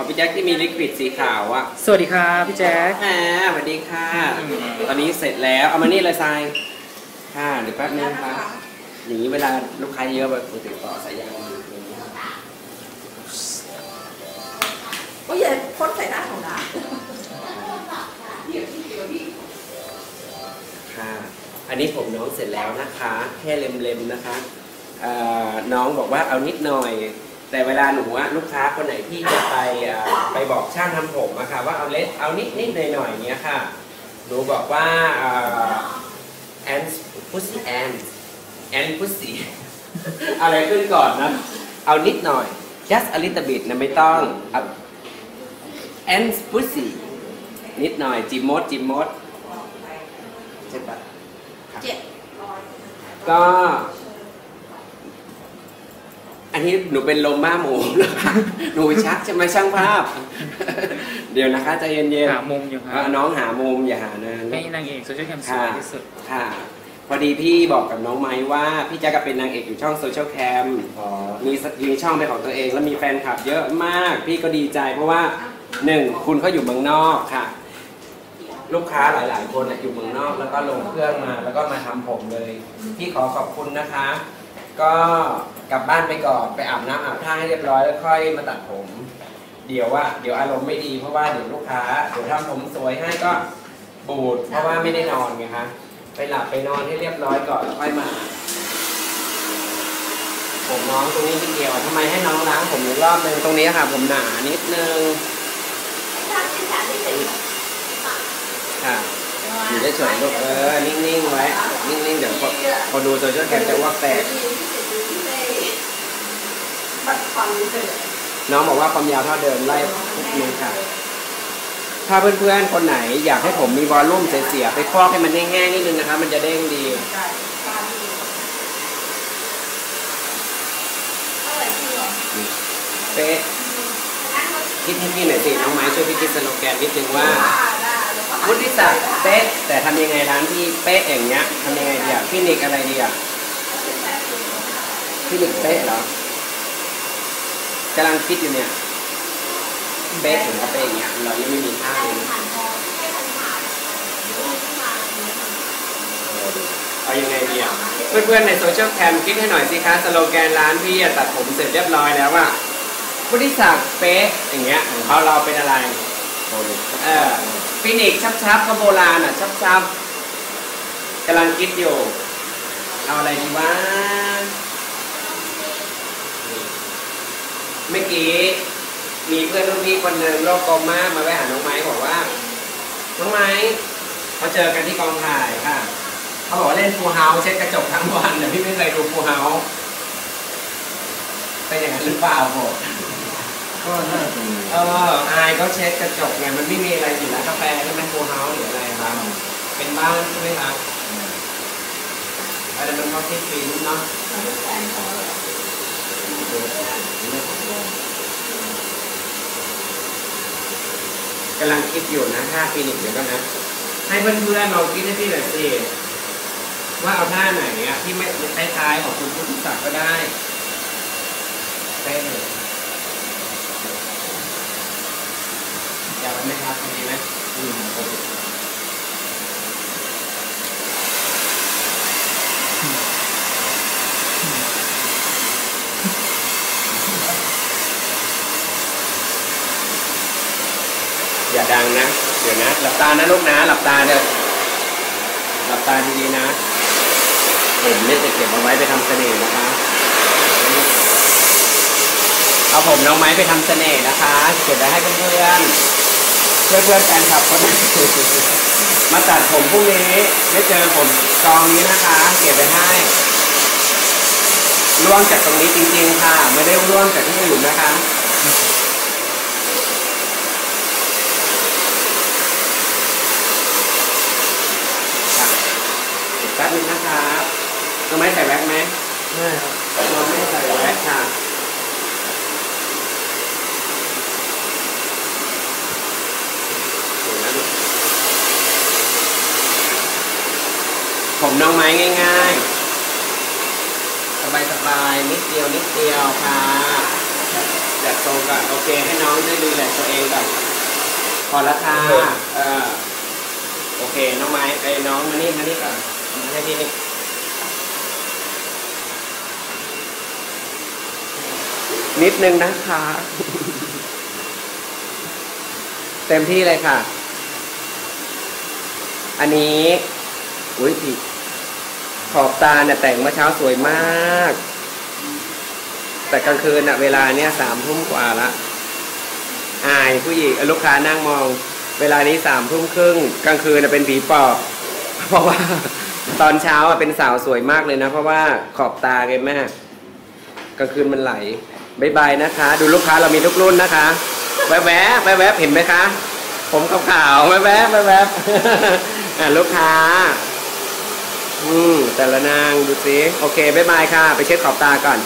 ของพี่แจ็คที่มีลิควิดสีขาวอะสวัสดีครับพี่แจ๊ค อ่าสวัสดีค่ะ ตอนนี้เสร็จแล้ว เอามานี่เลยทรายค่ะเดี๋ยวแป๊บนึงครับอย่างนี้เวลาลูกค้าเยอะแบบติดต่อสายยางอย่างนี้ก็อย่าพ่นใส่หน้าของน้าค่ะ อันนี้ผมน้องเสร็จแล้วนะคะ แค่เล็มๆนะคะเอ่อน้องบอกว่าเอานิดหน่อย แต่เวลาหนูอะลูกค้าคนไหนที่จะไปเอ่อไปบอกช่างทำผมอะค่ะว่าเอาเล็ดเอานิดนิดหน่อยหน่อยๆเงี้ยค่ะ หนูบอกว่าแอนพุซซี่แอนแอนพุซซี่อะไรขึ้นก่อนนะ เอานิดหน่อย just a little bit นะไม่ต้องแอนพุซซี่นิดหน่อยจิมมดจิมมดใช่ปะเจ็ด ก็ อันนี้หนูเป็นลมบ้าหมูนะคะหนูชักใช่ไหมช่างภาพ เดี๋ยวนะคะใจเย็นหามุมอยู่คๆรัเอ่บอน้องหามุมอย่าหานะให้นางเอกโซเชียลแคมสวยที่สุด ค่ะ พอดีพี่บอกกับน้องไม้ว่า พี่แจ๊กก็เป็นนางเอกอยู่ช่องโซเชียลแคมมีสมีช่องเป็นของตัวเองแล้วมีแฟนคลับเยอะมาก พี่ก็ดีใจเพราะว่าหนึ่งคุณเขาอยู่เมืองนอกค่ะ ลูกค้าหลาย ๆ คนน่ะอยู่เมืองนอก แล้วก็ลงเครื่องมา แล้วก็มาทำผมเลย พี่ขอขอบคุณนะคะ ก็กลับบ้านไปก่อนไปอาบน้ำอาบท่าให้เรียบร้อยแล้วค่อยมาตัดผม เดี๋ยวว่าเดี๋ยวอารมณ์ไม่ดีเพราะว่าเดี๋ยวลูกค้าเดี๋ยวทำผมสวยให้ก็บูดเพราะว่าไม่ได้นอนไงคะไปหลับไปนอนให้เรียบร้อยก่อนแล้วค่อยมา ผมน้องตรงนี้นิดเดียวทำไมให้น้องล้างผมอีกรอบนึงตรงนี้ค่ะ ผมหนานิดนึงค่ะอยู่ได้เฉยๆลูกเออนิ่งๆไว้นิ่งๆเดี๋ยว พอพอดูโซเชียลแคมจะว่าแตกบัดฟันเลยน้องบอกว่าความยาวเท่าเดิมไล่ทุกนึงค่ะ ถ้าเพื่อนๆ คนไหนอยากให้ผมมีวอลลุ่มเสียๆไปฟอกให้มันแห้งๆนิดนึงนะคะมันจะเด้งดีได้ตาดีเท่าไหร่พี่หรอเป๊ะคิดให้พี่หน่อยสิน้องไม้ช่วยพี่คิดสโลแกนนิดนึงว่าได้แล้ วก็วุฒิศักดิ์เป๊ะแต่ทำยังไงร้านที่เป๊ะอย่างเงี้ยทำยังไงดีอะพี่นิกอะไรดีอะพี่นิกเป๊ะเหรอกำลังคิดอยู่เนี่ยเป๊ะถึงกับเป๊ะอย่างเงี้ยเรายังไม่มีท่าเลยนะเอายังไงดีอะเพื่อนๆในโซเชียลแคมคิดให้หน่อยสิคะสโลแกนร้านพี่อะตัดผมเสร็จเรียบร้อยแล้วว่าวุฒิศักดิ์เป๊ะอย่างเงี้ยของเขาเราเป็นอะไรเออ ฟินิกซ์ชับๆก็โบราณอะชับๆกำลังคิดอยู่ เอาอะไรดีวะเมื่อกี้มีเพื่อนรุ่นพี่คนหนึ่งโลกกลมมามาแวะหาน้องไม้บอกว่า น้องไม้เขาเจอกันที่กองถ่ายค่ะ เขาบอกเล่นฟูเฮาส์เช็ดกระจกทั้งวันแต่พี่ไม่เคยดูฟูเฮาส์เป็นอย่างนั้นหรือเปล่าผม ก็น่าจะมีเอออายก็เช็ดกระจกไงมันไม่มีอะไรอยู่ร้านกาแฟใช่ไหมฟูลเฮาส์หรืออะไรครับเป็นบ้านใช่ไหมครับอะไรมันเขาที่ฟินเนาะกำลังคิดอยู่นะท่าฟินิกซ์เดี๋ยวก็นะ ให้เพื่อนๆลองคิดให้พี่หน่อยสิว่าเอาท่าไหนอะที่ไม่คล้ายๆของคุณพุทธศักดิ์ก็ได้ได้เลยอยากไหมครับดีไหม อย่าดังนะ เดี๋ยวนะ หลับตานะลูกนะ หลับตาเด้อหลับตาดีๆนะผมเนี่ยจะเก็บเอาไว้ไปทำเสน่ห์นะคะ เอาผมน้องไม้ไปทำเสน่ห์นะคะ เก็บไว้ให้เพื่อนๆ เพื่อนเพื่อนแฟนคลับคนนั้มาตัดผมพรุ่งนี้ได้เจอผมกองนี้นะคะเก็บไปให้ร่วงจากตรงนี้จริงๆค่ะ ไม่ได้ร่วงจากที่อื่นนะคะอีกแป๊บนึงนะครับน้องไม้ใส่แว็กไหม ไม่ครับ น้องไม่ใส่แว็กค่ะเดี๋ยวนะลูก ผมน้องไม้ง่าย ๆ สบายๆนิดเดียวนิดเดียวค่ะจัดทรงก่อนโอเค ให้น้องได้ดูแลตัวเองก่อนพอราคาเออโอเค น้องไม้ไอ้น้องมานี่มานี่ก่อนมาให้พี่นี่นิดนึงนะคะ เต็มที่เลยค่ะ อันนี้ อุ้ยผิด ขอบตาเนี่ยแต่งเมื่อเช้าสวยมาก แต่กลางคืนอะเวลาเนี้ยสามทุ่มกว่าละอายผู้หญิงลูกค้านั่งมอง เวลานี้สามทุ่มครึ่งกลางคืนน่ะเป็นผีปอบเพราะว่า ตอนเช้าอะเป็นสาวสวยมากเลยนะ เพราะว่าขอบตาไงแม่กลางคืนมันไหลบายบายนะคะ ดูลูกค้าเรามีทุกรุ่นนะคะ แวบแวบแวบแวบเห็นไหมคะ ผมขาวๆแวบแวบแวบแวบลูกค้า อืมแต่ละนางดูสิโอเคบายบายค่ะ ไปเช็ดขอบตาก่อน